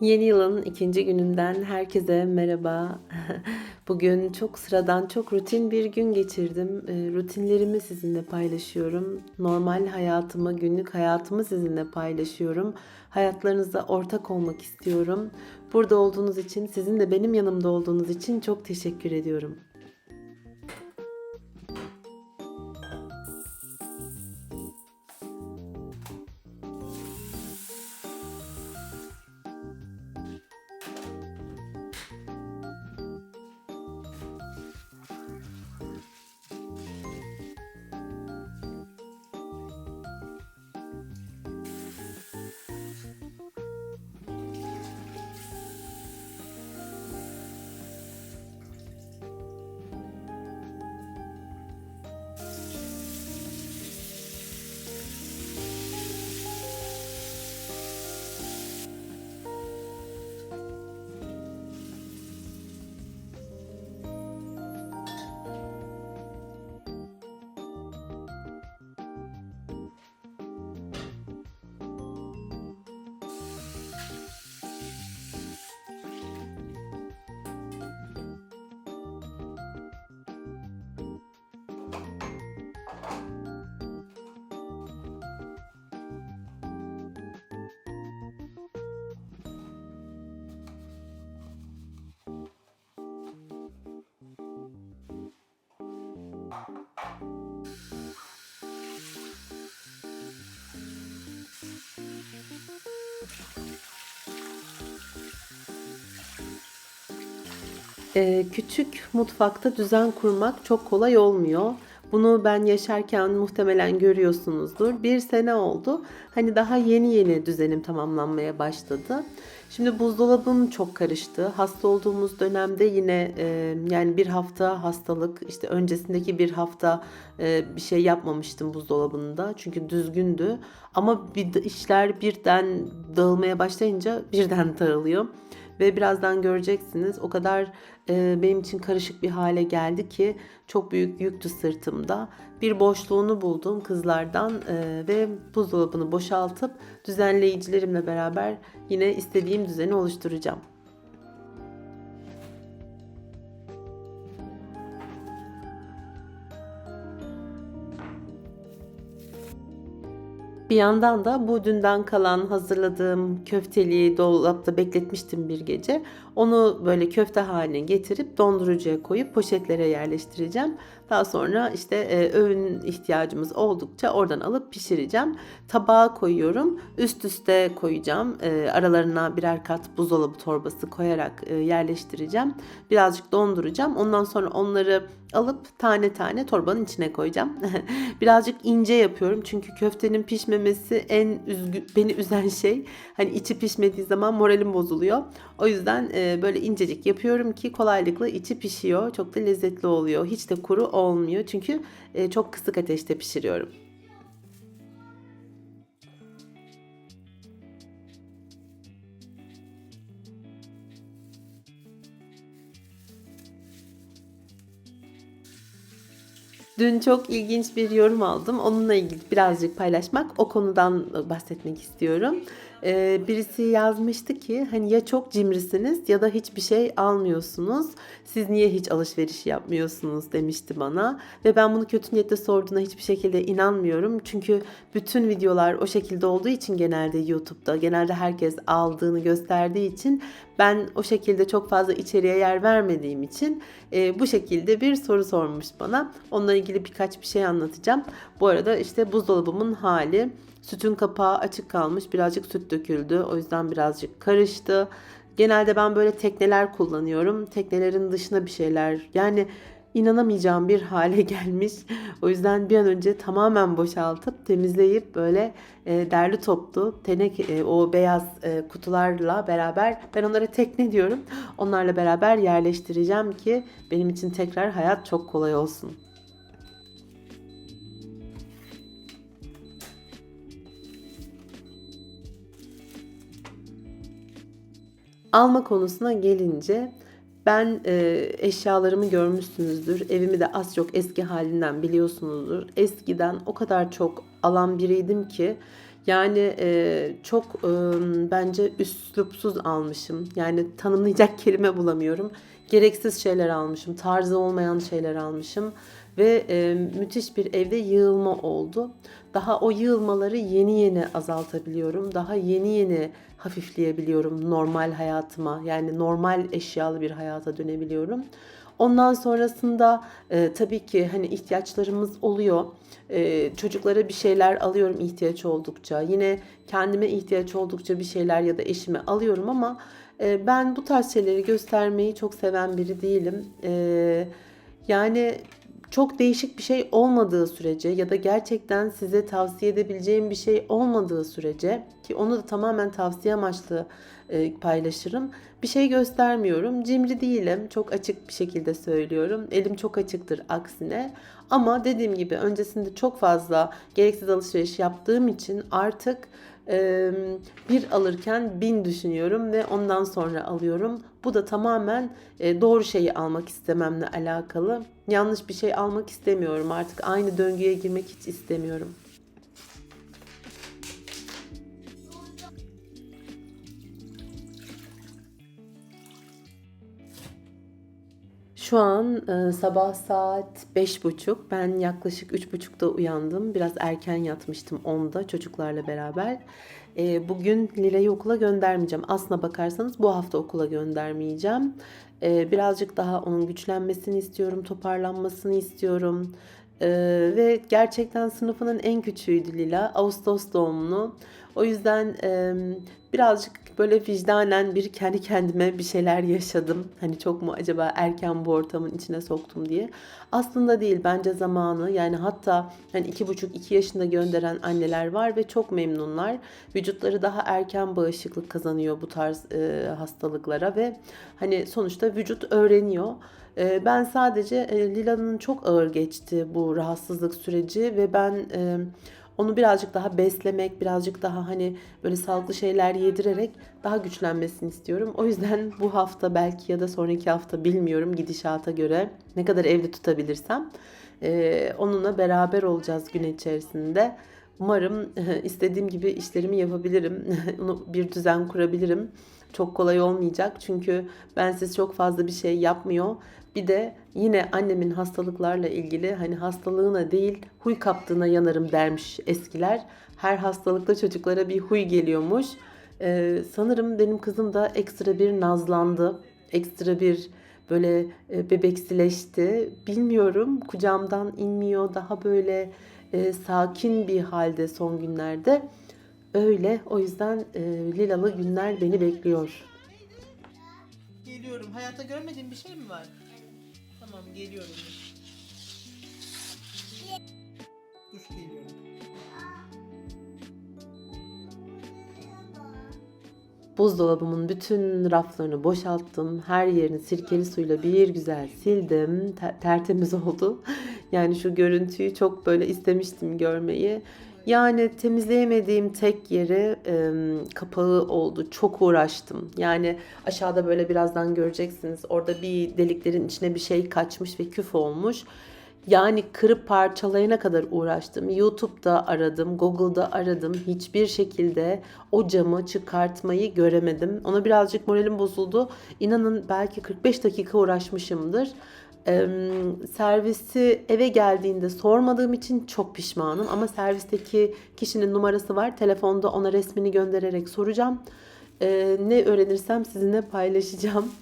Yeni yılın ikinci gününden herkese merhaba. Bugün çok sıradan, çok rutin bir gün geçirdim. E, Rutinlerimi sizinle paylaşıyorum. Normal hayatımı, günlük hayatımı sizinle paylaşıyorum. Hayatlarınızda ortak olmak istiyorum. Burada olduğunuz için, sizin de benim yanımda olduğunuz için çok teşekkür ediyorum. Ee, küçük mutfakta düzen kurmak çok kolay olmuyor. Bunu ben yaşarken muhtemelen görüyorsunuzdur. Bir sene oldu. Hani daha yeni yeni düzenim tamamlanmaya başladı. Şimdi buzdolabım çok karıştı. Hasta olduğumuz dönemde yine e, yani bir hafta hastalık, işte öncesindeki bir hafta e, bir şey yapmamıştım buzdolabında. Çünkü düzgündü. Ama bir işler birden dağılmaya başlayınca birden dağılıyor ve birazdan göreceksiniz o kadar e, benim için karışık bir hale geldi ki çok büyük yüktü sırtımda. Bir boşluğunu buldum kızlardan e, ve buzdolabını boşaltıp düzenleyicilerimle beraber yine istediğim düzeni oluşturacağım. Bir yandan da bu dünden kalan hazırladığım köfteliği dolapta bekletmiştim bir gece. Onu böyle köfte haline getirip dondurucuya koyup poşetlere yerleştireceğim. Daha sonra işte e, öğün ihtiyacımız oldukça oradan alıp pişireceğim. Tabağa koyuyorum. Üst üste koyacağım. E, aralarına birer kat buzdolabı torbası koyarak e, yerleştireceğim. Birazcık donduracağım. Ondan sonra onları alıp tane tane torbanın içine koyacağım. Birazcık ince yapıyorum çünkü köftenin pişmemesi en üzgü, beni üzen şey. Hani içi pişmediği zaman moralim bozuluyor. O yüzden e, böyle incecik yapıyorum ki kolaylıkla içi pişiyor. Çok da lezzetli oluyor. Hiç de kuru olmuyor çünkü e, çok kısık ateşte pişiriyorum. Dün çok ilginç bir yorum aldım. Onunla ilgili birazcık paylaşmak, o konudan bahsetmek istiyorum. Ee, birisi yazmıştı ki hani ya çok cimrisiniz ya da hiçbir şey almıyorsunuz. Siz niye hiç alışveriş yapmıyorsunuz demişti bana. Ve ben bunu kötü niyetle sorduğuna hiçbir şekilde inanmıyorum. Çünkü bütün videolar o şekilde olduğu için genelde YouTube'da genelde herkes aldığını gösterdiği için ben o şekilde çok fazla içeriye yer vermediğim için e, bu şekilde bir soru sormuş bana. Onunla ilgili birkaç bir şey anlatacağım. Bu arada işte buzdolabımın hali. Sütün kapağı açık kalmış. Birazcık süt döküldü. O yüzden birazcık karıştı. Genelde ben böyle tekneler kullanıyorum. Teknelerin dışına bir şeyler yani inanamayacağım bir hale gelmiş. O yüzden bir an önce tamamen boşaltıp temizleyip böyle e, derli toplu tenek e, o beyaz e, kutularla beraber ben onlara tekne diyorum. Onlarla beraber yerleştireceğim ki benim için tekrar hayat çok kolay olsun. Alma konusuna gelince ben e, eşyalarımı görmüşsünüzdür. Evimi de az çok eski halinden biliyorsunuzdur. Eskiden o kadar çok alan biriydim ki Yani e, çok e, bence üslupsuz almışım. Yani tanımlayacak kelime bulamıyorum. Gereksiz şeyler almışım. Tarzı olmayan şeyler almışım. Ve e, müthiş bir evde yığılma oldu. Daha o yığılmaları yeni yeni azaltabiliyorum. Daha yeni yeni hafifleyebiliyorum normal hayatıma. Yani normal eşyalı bir hayata dönebiliyorum. Ondan sonrasında e, tabii ki hani ihtiyaçlarımız oluyor. E, çocuklara bir şeyler alıyorum ihtiyaç oldukça. Yine kendime ihtiyaç oldukça bir şeyler ya da eşime alıyorum ama e, ben bu tarz şeyleri göstermeyi çok seven biri değilim. E, yani çok değişik bir şey olmadığı sürece ya da gerçekten size tavsiye edebileceğim bir şey olmadığı sürece ki onu da tamamen tavsiye amaçlı e, paylaşırım. Bir şey göstermiyorum. Cimri değilim. Çok açık bir şekilde söylüyorum. Elim çok açıktır aksine. Ama dediğim gibi öncesinde çok fazla gereksiz alışveriş yaptığım için artık bir alırken bin düşünüyorum ve ondan sonra alıyorum. Bu da tamamen doğru şeyi almak istememle alakalı. Yanlış bir şey almak istemiyorum artık. Aynı döngüye girmek hiç istemiyorum. Şu an e, sabah saat beş buçuk. Ben yaklaşık üç buçukta uyandım. Biraz erken yatmıştım onda çocuklarla beraber. E, bugün Lila'yı okula göndermeyeceğim. Aslına bakarsanız bu hafta okula göndermeyeceğim. E, birazcık daha onun güçlenmesini istiyorum, toparlanmasını istiyorum. E, ve gerçekten sınıfının en küçüğüydü Lila. Ağustos doğumlu. O yüzden e, birazcık böyle vicdanen bir kendi kendime bir şeyler yaşadım. Hani çok mu acaba erken bu ortamın içine soktum diye. Aslında değil bence zamanı yani hatta hani iki buçuk iki yaşında gönderen anneler var ve çok memnunlar. Vücutları daha erken bağışıklık kazanıyor bu tarz e, hastalıklara ve hani sonuçta vücut öğreniyor. Ben sadece Lila'nın çok ağır geçti bu rahatsızlık süreci ve ben onu birazcık daha beslemek, birazcık daha hani böyle sağlıklı şeyler yedirerek daha güçlenmesini istiyorum. O yüzden bu hafta belki ya da sonraki hafta bilmiyorum gidişata göre ne kadar evde tutabilirsem onunla beraber olacağız gün içerisinde. Umarım istediğim gibi işlerimi yapabilirim. bir düzen kurabilirim. Çok kolay olmayacak çünkü bensiz çok fazla bir şey yapmıyor. Bir de yine annemin hastalıklarla ilgili hani hastalığına değil huy kaptığına yanarım dermiş eskiler. Her hastalıkta çocuklara bir huy geliyormuş. Ee, sanırım benim kızım da ekstra bir nazlandı. Ekstra bir böyle e, bebeksileşti. Bilmiyorum kucağımdan inmiyor. Daha böyle e, sakin bir halde son günlerde. Öyle. O yüzden e, lilalı günler beni bekliyor. Geliyorum. Hayatta görmediğin bir şey mi var? Tamam geliyorum. Dur geliyorum. Buzdolabımın bütün raflarını boşalttım. Her yerini sirkeli suyla bir güzel sildim. Ter- tertemiz oldu. Yani şu görüntüyü çok böyle istemiştim görmeyi. Yani temizleyemediğim tek yeri e, kapağı oldu. Çok uğraştım. Yani aşağıda böyle birazdan göreceksiniz. Orada bir deliklerin içine bir şey kaçmış ve küf olmuş. Yani kırıp parçalayana kadar uğraştım. YouTube'da aradım, Google'da aradım. Hiçbir şekilde o camı çıkartmayı göremedim. Ona birazcık moralim bozuldu. İnanın belki 45 dakika uğraşmışımdır. Servisi eve geldiğinde sormadığım için çok pişmanım. Ama servisteki kişinin numarası var. Telefonda ona resmini göndererek soracağım. Ne öğrenirsem sizinle paylaşacağım.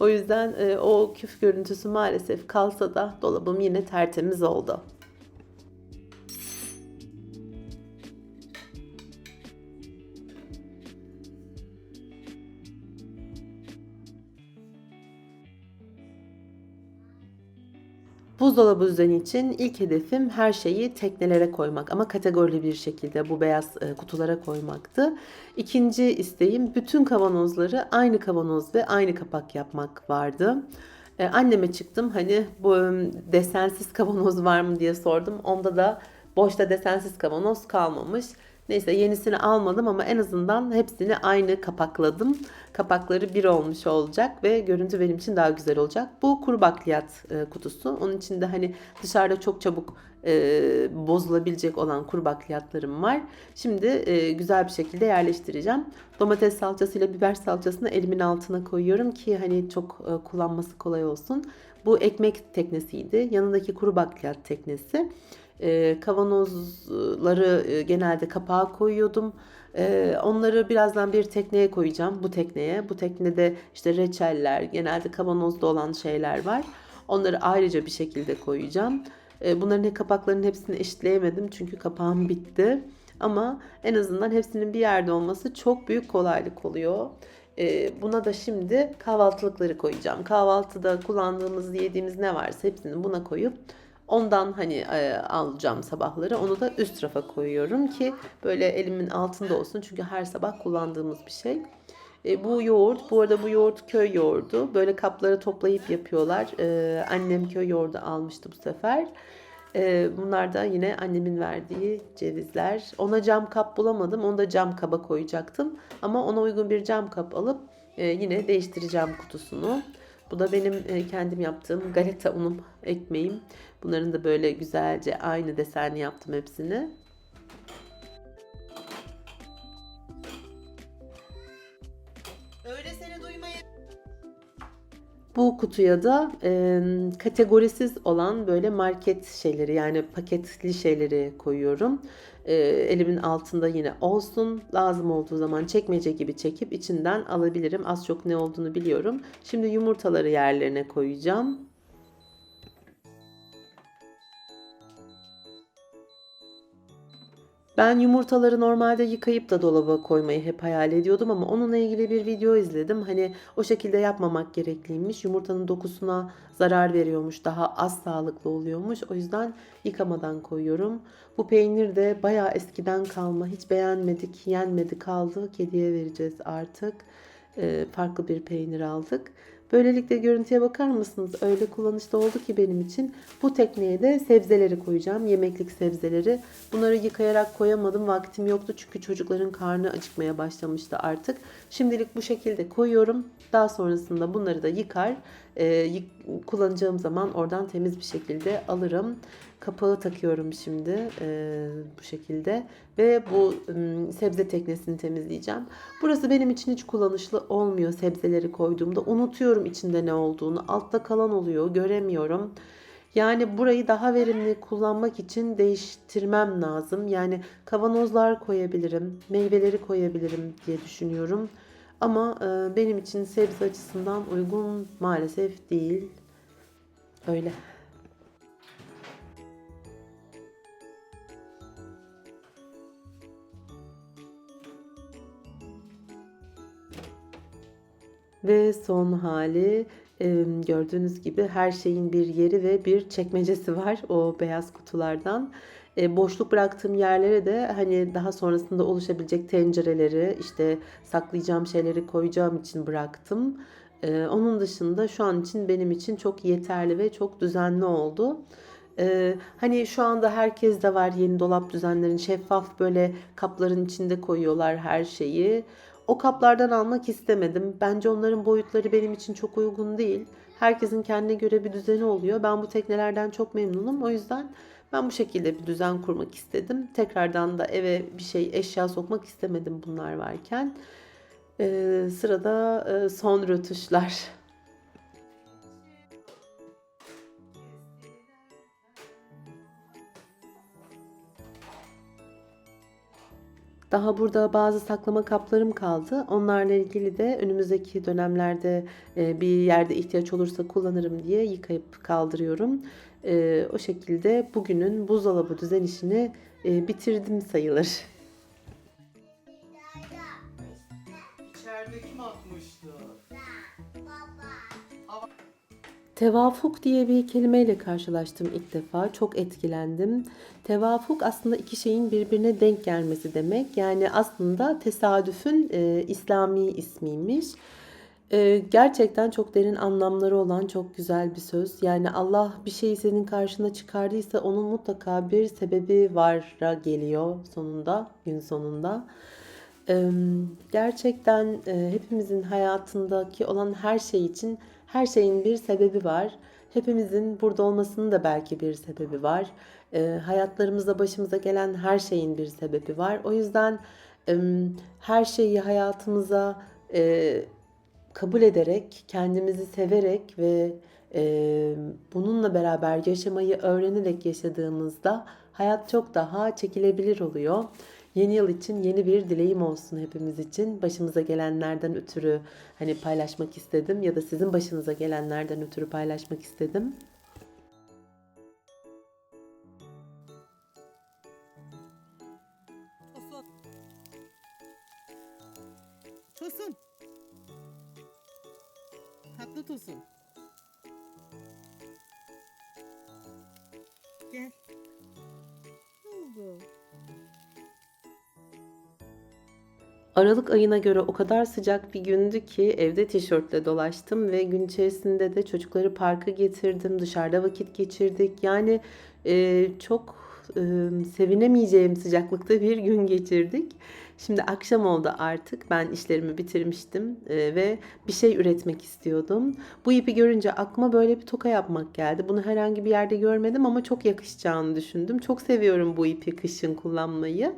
O yüzden o küf görüntüsü maalesef kalsa da dolabım yine tertemiz oldu. Buzdolabı düzeni için ilk hedefim her şeyi teknelere koymak ama kategorili bir şekilde bu beyaz e, kutulara koymaktı. İkinci isteğim bütün kavanozları aynı kavanoz ve aynı kapak yapmak vardı. E, anneme çıktım hani bu desensiz kavanoz var mı diye sordum. Onda da boşta desensiz kavanoz kalmamış. Neyse yenisini almadım ama en azından hepsini aynı kapakladım. Kapakları bir olmuş olacak ve görüntü benim için daha güzel olacak. Bu kuru bakliyat e, kutusu. Onun içinde hani dışarıda çok çabuk e, bozulabilecek olan kuru bakliyatlarım var. Şimdi e, güzel bir şekilde yerleştireceğim. Domates salçasıyla biber salçasını elimin altına koyuyorum ki hani çok e, kullanması kolay olsun. Bu ekmek teknesiydi. Yanındaki kuru bakliyat teknesi. E, kavanozları e, genelde kapağa koyuyordum. E, onları birazdan bir tekneye koyacağım. Bu tekneye. Bu teknede işte reçeller, genelde kavanozda olan şeyler var. Onları ayrıca bir şekilde koyacağım. E, bunların kapaklarının hepsini eşitleyemedim çünkü kapağım bitti. Ama en azından hepsinin bir yerde olması çok büyük kolaylık oluyor. Buna da şimdi kahvaltılıkları koyacağım. Kahvaltıda kullandığımız, yediğimiz ne varsa hepsini buna koyup ondan hani e, alacağım sabahları. Onu da üst rafa koyuyorum ki böyle elimin altında olsun. Çünkü her sabah kullandığımız bir şey. E, bu yoğurt, bu arada bu yoğurt köy yoğurdu. Böyle kaplara toplayıp yapıyorlar. E, annem köy yoğurdu almıştı bu sefer. E, bunlar da yine annemin verdiği cevizler. Ona cam kap bulamadım. Onu da cam kaba koyacaktım. Ama ona uygun bir cam kap alıp e, yine değiştireceğim kutusunu. Bu da benim e, kendim yaptığım galeta unum ekmeğim. Bunların da böyle güzelce aynı desenli yaptım hepsini. Bu kutuya da e, kategorisiz olan böyle market şeyleri yani paketli şeyleri koyuyorum. E, elimin altında yine olsun. Lazım olduğu zaman çekmece gibi çekip içinden alabilirim. Az çok ne olduğunu biliyorum. Şimdi yumurtaları yerlerine koyacağım. Ben yumurtaları normalde yıkayıp da dolaba koymayı hep hayal ediyordum ama onunla ilgili bir video izledim. Hani o şekilde yapmamak gerekliymiş. Yumurtanın dokusuna zarar veriyormuş. Daha az sağlıklı oluyormuş. O yüzden yıkamadan koyuyorum. Bu peynir de bayağı eskiden kalma. Hiç beğenmedik, yenmedi kaldı. Kediye vereceğiz artık. Ee, farklı bir peynir aldık. Böylelikle görüntüye bakar mısınız? Öyle kullanışlı oldu ki benim için. Bu tekneye de sebzeleri koyacağım. Yemeklik sebzeleri. Bunları yıkayarak koyamadım. Vaktim yoktu çünkü çocukların karnı acıkmaya başlamıştı artık. Şimdilik bu şekilde koyuyorum. Daha sonrasında bunları da yıkar. e, kullanacağım zaman oradan temiz bir şekilde alırım. Kapağı takıyorum şimdi e, bu şekilde ve bu m, sebze teknesini temizleyeceğim. Burası benim için hiç kullanışlı olmuyor sebzeleri koyduğumda. Unutuyorum içinde ne olduğunu. Altta kalan oluyor, göremiyorum. Yani burayı daha verimli kullanmak için değiştirmem lazım. Yani kavanozlar koyabilirim, meyveleri koyabilirim diye düşünüyorum. Ama e, benim için sebze açısından uygun maalesef değil. Öyle. Ve son hali gördüğünüz gibi her şeyin bir yeri ve bir çekmecesi var o beyaz kutulardan. E, boşluk bıraktığım yerlere de hani daha sonrasında oluşabilecek tencereleri işte saklayacağım şeyleri koyacağım için bıraktım. E, onun dışında şu an için benim için çok yeterli ve çok düzenli oldu. Ee, hani şu anda herkes de var yeni dolap düzenlerini şeffaf böyle kapların içinde koyuyorlar her şeyi. O kaplardan almak istemedim. Bence onların boyutları benim için çok uygun değil. Herkesin kendine göre bir düzeni oluyor. Ben bu teknelerden çok memnunum. O yüzden ben bu şekilde bir düzen kurmak istedim. Tekrardan da eve bir şey eşya sokmak istemedim bunlar varken. Ee, sırada e, son rötuşlar. Daha burada bazı saklama kaplarım kaldı. Onlarla ilgili de önümüzdeki dönemlerde e, bir yerde ihtiyaç olursa kullanırım diye yıkayıp kaldırıyorum. E, o şekilde bugünün buzdolabı düzen işini e, bitirdim sayılır. İçeride kim atmıştı? Tevafuk diye bir kelimeyle karşılaştım ilk defa. Çok etkilendim. Tevafuk aslında iki şeyin birbirine denk gelmesi demek. Yani aslında tesadüfün e, İslami ismiymiş. E, gerçekten çok derin anlamları olan çok güzel bir söz. Yani Allah bir şeyi senin karşına çıkardıysa onun mutlaka bir sebebi vara geliyor sonunda, gün sonunda. Eee, Gerçekten eee, hepimizin hayatındaki olan her şey için her şeyin bir sebebi var. Hepimizin burada olmasının da belki bir sebebi var. Ee, hayatlarımızda başımıza gelen her şeyin bir sebebi var. O yüzden em, her şeyi hayatımıza e, kabul ederek, kendimizi severek ve e, bununla beraber yaşamayı öğrenerek yaşadığımızda hayat çok daha çekilebilir oluyor. Yeni yıl için yeni bir dileğim olsun hepimiz için. Başımıza gelenlerden ötürü hani paylaşmak istedim ya da sizin başınıza gelenlerden ötürü paylaşmak istedim. Tosun. Tosun. Tatlı tosun. Aralık ayına göre o kadar sıcak bir gündü ki evde tişörtle dolaştım ve gün içerisinde de çocukları parka getirdim. Dışarıda vakit geçirdik. Yani e, çok e, sevinemeyeceğim sıcaklıkta bir gün geçirdik. Şimdi akşam oldu artık. Ben işlerimi bitirmiştim e, ve bir şey üretmek istiyordum. Bu ipi görünce aklıma böyle bir toka yapmak geldi. Bunu herhangi bir yerde görmedim ama çok yakışacağını düşündüm. Çok seviyorum bu ipi kışın kullanmayı.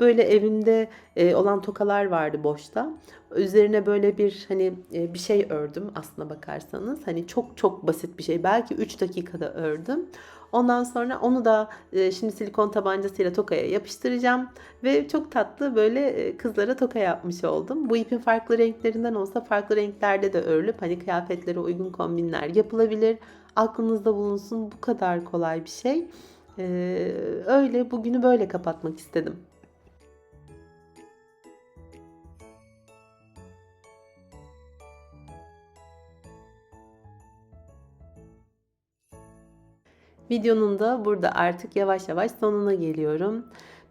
Böyle evimde e, olan tokalar vardı boşta. Üzerine böyle bir hani e, bir şey ördüm aslına bakarsanız. Hani çok çok basit bir şey. Belki 3 dakikada ördüm. Ondan sonra onu da e, şimdi silikon tabancasıyla tokaya yapıştıracağım ve çok tatlı böyle e, kızlara toka yapmış oldum. Bu ipin farklı renklerinden olsa farklı renklerde de örülüp hani kıyafetlere uygun kombinler yapılabilir. Aklınızda bulunsun bu kadar kolay bir şey. E, öyle bugünü böyle kapatmak istedim. Videonun da burada artık yavaş yavaş sonuna geliyorum.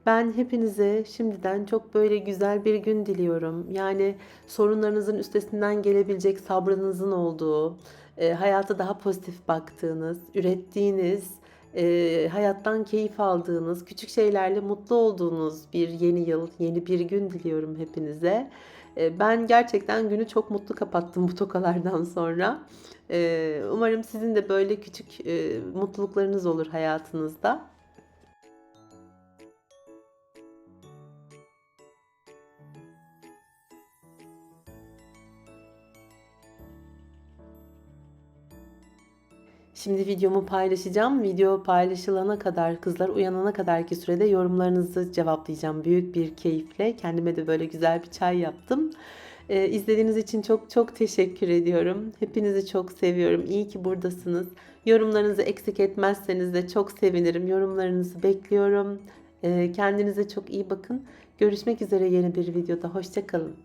Ben hepinize şimdiden çok böyle güzel bir gün diliyorum. Yani sorunlarınızın üstesinden gelebilecek sabrınızın olduğu, e, hayata daha pozitif baktığınız, ürettiğiniz, e, hayattan keyif aldığınız, küçük şeylerle mutlu olduğunuz bir yeni yıl, yeni bir gün diliyorum hepinize. E, ben gerçekten günü çok mutlu kapattım bu tokalardan sonra. E, umarım sizin de böyle küçük e, mutluluklarınız olur hayatınızda. Şimdi videomu paylaşacağım. Video paylaşılana kadar, kızlar uyanana kadarki sürede yorumlarınızı cevaplayacağım büyük bir keyifle. Kendime de böyle güzel bir çay yaptım. Ee, izlediğiniz için çok çok teşekkür ediyorum. Hepinizi çok seviyorum. İyi ki buradasınız. Yorumlarınızı eksik etmezseniz de çok sevinirim. Yorumlarınızı bekliyorum. Ee, kendinize çok iyi bakın. Görüşmek üzere yeni bir videoda. Hoşçakalın.